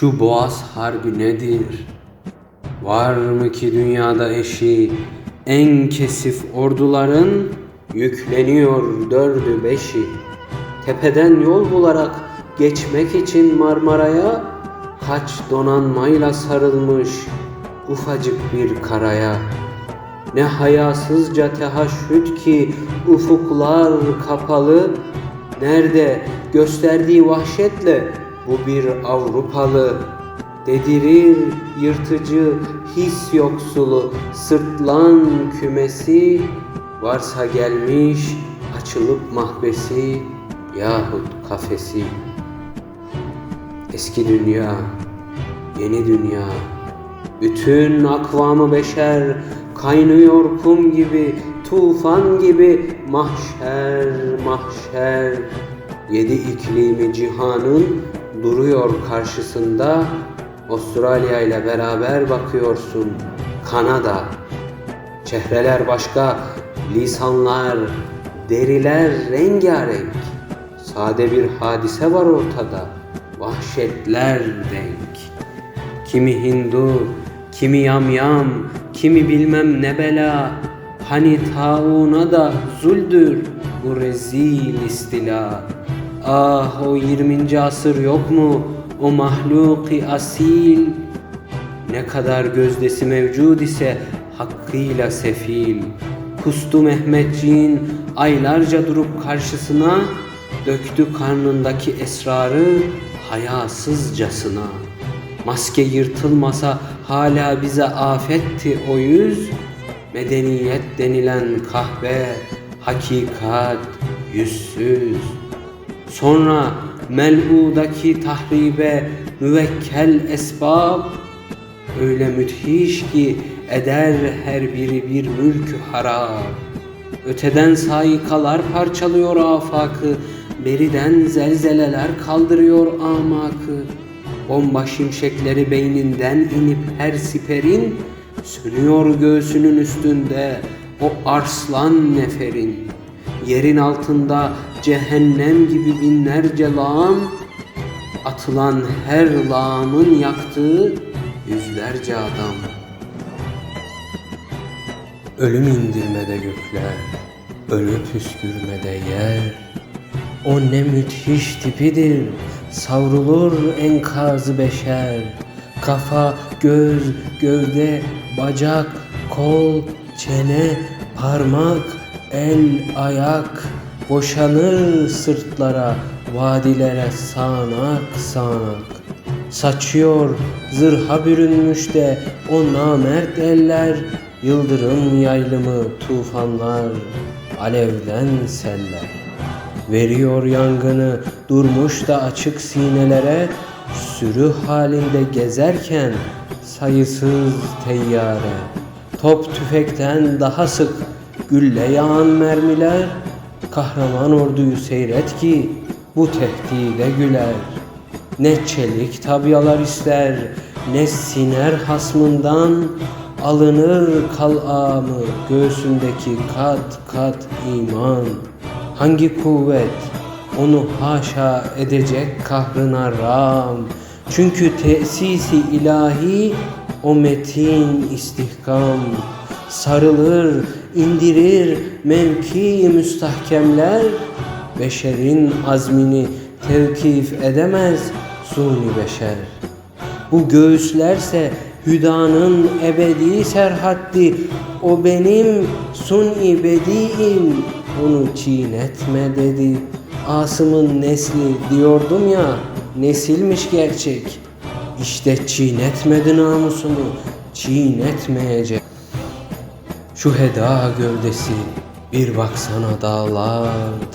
Şu boğaz harbi nedir? Var mı ki dünyada eşi? En kesif orduların yükleniyor dördü beşi. Tepeden yol bularak geçmek için Marmara'ya kaç donanmayla sarılmış ufacık bir karaya. Ne hayasızca tehaşüt ki ufuklar kapalı. Nerede gösterdiği vahşetle bu bir Avrupalı. Dedirir yırtıcı his yoksulu sırtlan kümesi. Varsa gelmiş açılıp mahbesi yahut kafesi. Eski dünya, yeni dünya, bütün akvamı beşer kaynıyor kum gibi, tufan gibi mahşer mahşer. Yedi iklimi cihanın duruyor karşısında. Avustralya ile beraber bakıyorsun. Kanada. Çehreler başka, lisanlar, deriler rengarenk. Sade bir hadise var ortada. Vahşetler denk. Kimi Hindu, kimi yamyam, kimi bilmem ne bela. Hani tauna da zuldür bu rezil istila. Ah o 20. asır yok mu o mahluki asil? Ne kadar gözdesi mevcud ise hakkıyla sefil. Kustu Mehmetciğin aylarca durup karşısına döktü karnındaki esrarı hayasızcasına. Maske yırtılmasa hala bize afetti o yüz. Medeniyet denilen kahve, hakikat yüzsüz. Sonra mel'udaki tahribe müvekkel esbab öyle müthiş ki eder her biri bir mülkü harap. Öteden saikalar parçalıyor afakı, beriden zelzeleler kaldırıyor amakı. Bomba şimşekleri beyninden inip her siperin, sürüyor göğsünün üstünde o arslan neferin. Yerin altında cehennem gibi binlerce lağım, atılan her lağımın yaktığı yüzlerce adam. Ölüm indirmede gökler, ölüp püskürmede yer. O ne müthiş tipidir, savrulur enkazı beşer. Kafa, göz, gövde, bacak, kol, çene, parmak, el, ayak boşanır sırtlara, vadilere sağanak sağanak. Saçıyor zırha bürünmüş de o namert eller, yıldırım yaylımı tufanlar, alevden seller. Veriyor yangını durmuş da açık sinelere, sürü halinde gezerken sayısız teyyare. Top tüfekten daha sık gülle yağan mermiler, kahraman orduyu seyret ki bu tehdide güler. Ne çelik tabyalar ister, ne siner hasmından alınır kalamı göğsündeki kat kat iman. Hangi kuvvet onu haşa edecek kahrına ram. Çünkü tesisi ilahi o metin istihkam sarılır, indirir mevki müstahkemler beşerin azmini tevkif edemez suni beşer. Bu göğüslerse hüdanın ebedi serhaddi o benim suni bediim onu çiğnetme dedi. Asım'ın nesli diyordum ya nesilmiş gerçek. İşte çiğnetmedi namusunu çiğnetmeyecek. Şu heda gövdesi bir baksana dağlar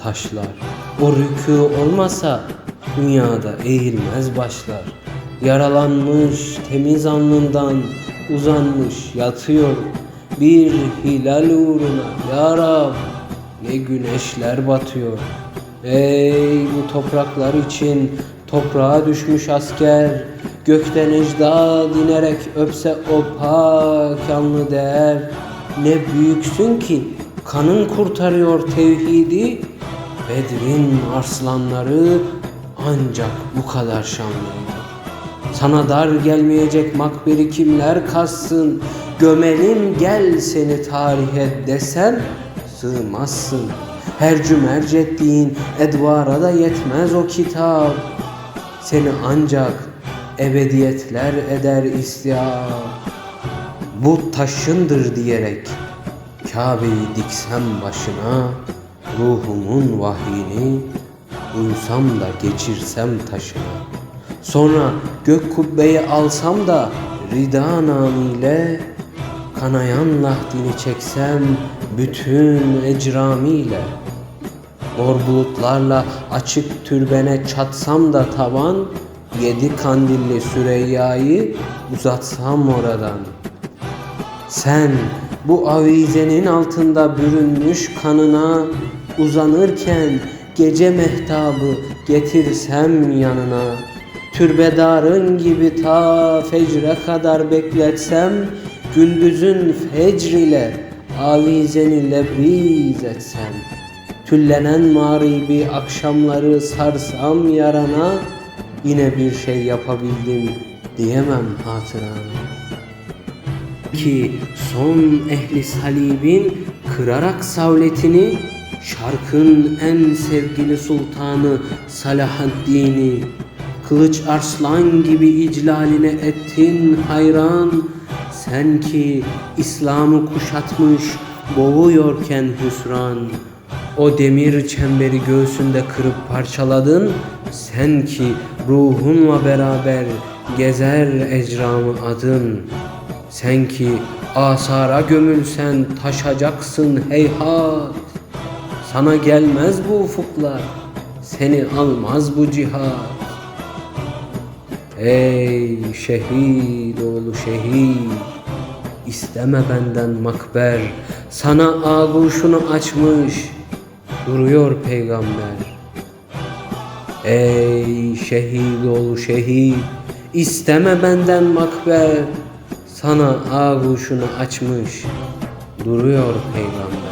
taşlar. O rükû olmasa dünyada eğilmez başlar. Yaralanmış temiz alnından uzanmış yatıyor. Bir hilal uğruna ya Rab ne güneşler batıyor. Ey bu topraklar için toprağa düşmüş asker Gökten ecda dinerek öpse o pak değer Ne büyüksün ki kanın kurtarıyor tevhidi? Bedrin arslanları ancak bu kadar şanlıydı Sana dar gelmeyecek makberi kimler kazsın Gömelim gel seni tarihe desem sığmazsın. Her cümerc ettiğin edvara da yetmez o kitap. Seni ancak ebediyetler eder istiyap Bu taşındır diyerek Kabe'yi diksem başına Ruhumun vahyini Duysam da geçirsem taşına. Sonra gök kubbeyi alsam da Rida namiyle Kanayan lahdini çeksem Bütün ecramiyle. Mor bulutlarla açık türbene çatsam da tavan Yedi kandilli Süreyya'yı uzatsam oradan sen bu avizenin altında bürünmüş kanına uzanırken gece mehtabı getirsem yanına türbedarın gibi ta fecre kadar bekletsem gündüzün fecr ile avizeni lebriz etsem tüllenen mağribi akşamları sarsam yarana yine bir şey yapabildim diyemem hatırana ki son ehli salibin kırarak savletini şarkın en sevgili sultanı Salahaddin'i kılıç arslan gibi iclaline ettin hayran. Sen ki İslam'ı kuşatmış boğuyorken hüsran. O demir çemberi göğsünde kırıp parçaladın. Sen ki ruhunla beraber gezer ecramı adın sen ki asara gömülsen taşacaksın heyhat. Sana gelmez bu ufuklar Seni almaz bu cihat. Ey şehit oğlu şehit İsteme benden makber. Sana ağuşunu açmış Duruyor peygamber. Ey şehit oğlu şehit İsteme benden makber sana ağuşunu açmış duruyor peygamber.